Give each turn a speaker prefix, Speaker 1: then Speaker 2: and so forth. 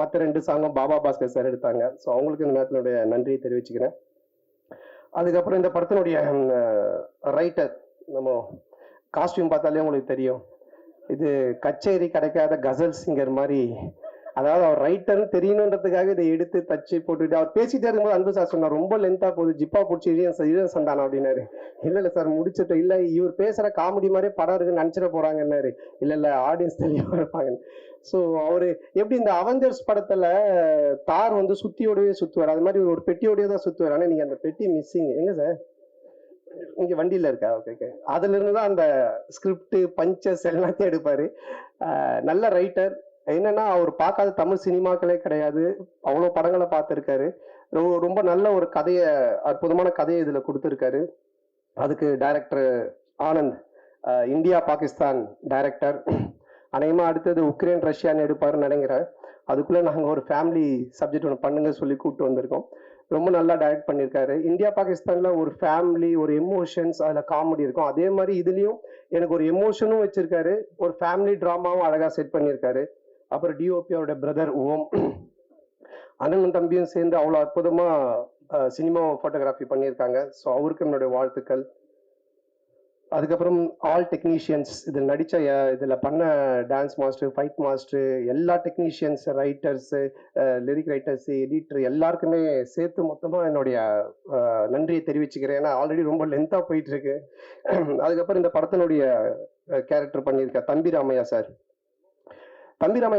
Speaker 1: மற்ற ரெண்டு சாங்கும் பாபா பாஸ்கர் சார் எடுத்தாங்க. ஸோ அவங்களுக்கு இந்த நேரத்தினுடைய நன்றியை தெரிவிச்சுக்கிறேன். அதுக்கப்புறம் இந்த படத்தினுடைய ரைட்டர் நம்ம காஸ்டியூம் பார்த்தாலே உங்களுக்கு தெரியும். இது கச்சேரி கிடைக்காத கசல் சிங்கர் மாதிரி. அதாவது அவர் ரைட்டர்னு தெரியணுன்றதுக்காக இதை எடுத்து தச்சு போட்டுட்டு அவர் பேசிட்டே இருக்கும்போது அன்பு சார் சொன்னார் ரொம்ப லென்த்தாக போகுது. ஜிப்பா பிடிச்சி இழியன் இழியன் அப்படின்னாரு. இல்ல இல்ல சார் முடிச்சிட்டோம். இல்ல இவர் பேசுற காமெடி மாதிரி படம் இருக்குன்னு நினைச்சிட போறாங்கன்னாரு இல்ல இல்ல ஆடியன்ஸ் தெளிவா இருப்பாங்க ஸோ அவரு எப்படி இந்த அவெஞ்சர்ஸ் படத்துல தார் வந்து சுத்தியோடவே சுத்துவார்? அது மாதிரி ஒரு பெட்டியோடய தான் சுத்துவார். ஆனா நீங்க அந்த பெட்டி மிஸ்ஸிங் எங்க சார் இங்க வண்டியில இருக்கா? ஓகே ஓகே அதுல இருந்து தான் அந்த ஸ்கிரிப்ட் பஞ்சஸ் எல்லாத்தையும் எடுப்பாரு. நல்ல ரைட்டர் என்னன்னா அவர் பார்க்காத தமிழ் சினிமாக்களே கிடையாது. அவ்வளோ படங்களை பார்த்துருக்காரு. ரொம்ப ரொம்ப நல்ல ஒரு கதையை அற்புதமான கதையை இதில் கொடுத்துருக்காரு. அதுக்கு director Anand India Pakistan director அநேகமாக அடுத்தது உக்ரைன் ரஷ்யான்னு எடுப்பாருன்னு நினைக்கிறேன். அதுக்குள்ளே நாங்கள் ஒரு ஃபேமிலி சப்ஜெக்ட் ஒன்று பண்ணுங்க சொல்லி கூப்பிட்டு வந்திருக்கோம். ரொம்ப நல்லா டைரக்ட் பண்ணியிருக்காரு. இந்தியா பாகிஸ்தானில் ஒரு ஃபேமிலி ஒரு எமோஷன்ஸ் அதில் காமெடி இருக்கும். அதே மாதிரி இதுலேயும் எனக்கு ஒரு எமோஷனும் வச்சுருக்காரு. ஒரு ஃபேமிலி ட்ராமாவும் அழகாக செட் பண்ணியிருக்காரு. அப்புறம் டிஓபியோட பிரதர் ஓம். அண்ணனும் தம்பியும் சேர்ந்து அவ்வளோ அற்புதமாக சினிமா ஃபோட்டோகிராஃபி பண்ணியிருக்காங்க. ஸோ அவருக்கு என்னுடைய வாழ்த்துக்கள். அதுக்கப்புறம் ஆல் டெக்னீஷியன்ஸ் இதில் நடித்த இதில் பண்ண டான்ஸ் மாஸ்டர் ஃபைட் மாஸ்டர் எல்லா technicians writers lyric writers editor எல்லாருக்குமே சேர்த்து மொத்தமாக என்னுடைய நன்றியை தெரிவிச்சுக்கிறேன். ஏன்னா ஆல்ரெடி ரொம்ப லென்த்தாக போயிட்டு இருக்கு அதுக்கப்புறம் இந்த படத்தினுடைய கேரக்டர் பண்ணியிருக்க தம்பி ராமையா சார். தம்பி ராமையா சார்